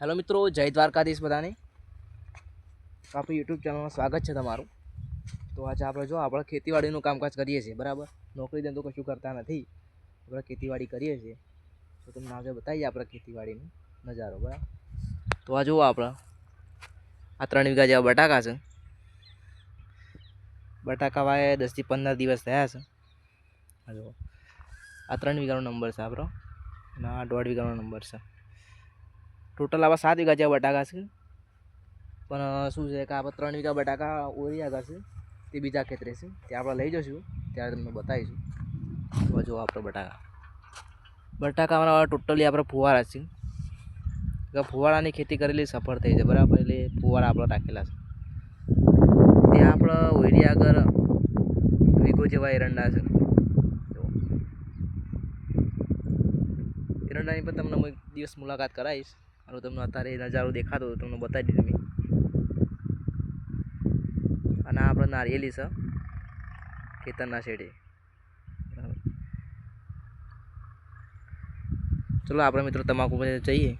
Hello મિત્રો, જય દ્વારકાધીશ બધાને. આપણી યુટ્યુબ ચેનલમાં સ્વાગત છે તમારું. તો આજે આપણે જો આપણે ખેતીવાડીનું કામકાજ કરીએ છીએ, બરાબર? નોકરી ધંધો કશું કરતા નથી. આપણે ખેતીવાડી કરીએ છીએ. તો તમને આજે બતાવીએ આપણે ખેતીવાડીનો નજારો, બરાબર? તો આ જુઓ આપણે. આ ત્રણ વીઘા જેવા બટાકા છે. બટાકા વાય દસથી પંદર દિવસ થયા છે. આ જુઓ. આ ત્રણ વીઘાનો નંબર છે આપણો. અને આ દોઢ વીઘાનો નંબર છે. ટોટલ આવા સાત વીઘા જેવા બટાકા છે. પણ શું છે કે આપણે ત્રણ વીઘા બટાકા ઓરી આગળ છે, તે બીજા ખેતરે છે તે આપણે લઈ જઈશું ત્યારે તમને બતાવીશું. હવે જુઓ આપણે બટાકા. બટાકામાં ટોટલી આપણે ફુવારા છે. કે ફુવારાની ખેતી કરેલી સફળ થઈ છે, બરાબર? એટલે ફુવારા આપણે રાખેલા છે. ત્યાં આપણે ઓયડી આગળ વીઘો જેવા એરંડા છે. એરંડાની પણ તમને હું એક દિવસ મુલાકાત કરાવીશ. અને તમને અત્યારે નજારો દેખાતો હતો તમને બતાવી દીધું મેં અને આપણે નારિયેલી છે ખેતરના શેઠે ચલો આપણે મિત્રો તમાકુ પર જઈએ.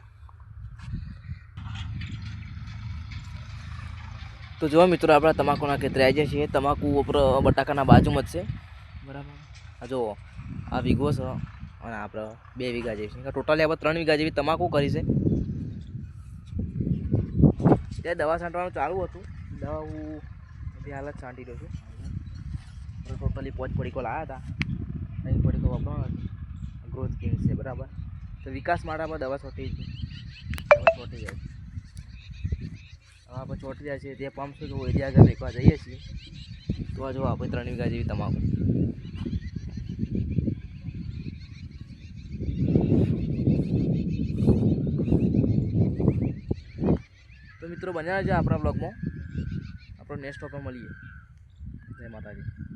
તો જો મિત્રો, આપણે તમાકુના ખેતરે આવી જઈએ છીએ તમાકુ ઉપર બટાકાના બાજુમાં જ છે. બરાબર. આ જો આ વીઘો છે, અને આપણે બે વીઘા જેવી છે. ટોટલી આપણે ત્રણ વીઘા જેવી તમાકુ કરી છે. ત્યાં દવા છાંટવાનું ચાલુ હતું. દવા હું બધી હાલત છાંટી રહ્યો છું. ટોટલી પોચ પડીકો લાવ્યા હતા. ત્રણ પડીકો વાપરવાનો ગ્રોથ કેવી છે, બરાબર? તો વિકાસ આપણે દવા છોટી હતી દવા છોટી જાય હવે ચોટી જાય છે તે પંપ શું ત્યાં આગળ એકવાર જઈએ છીએ. તો જો આપણે ત્રણ વીઘા જેવી તમાકુ. મિત્રો બન્યા છે આપણા બ્લોગમાં આપણે નેક્સ્ટ ટોપમાં મળીએ. જય માતાજી.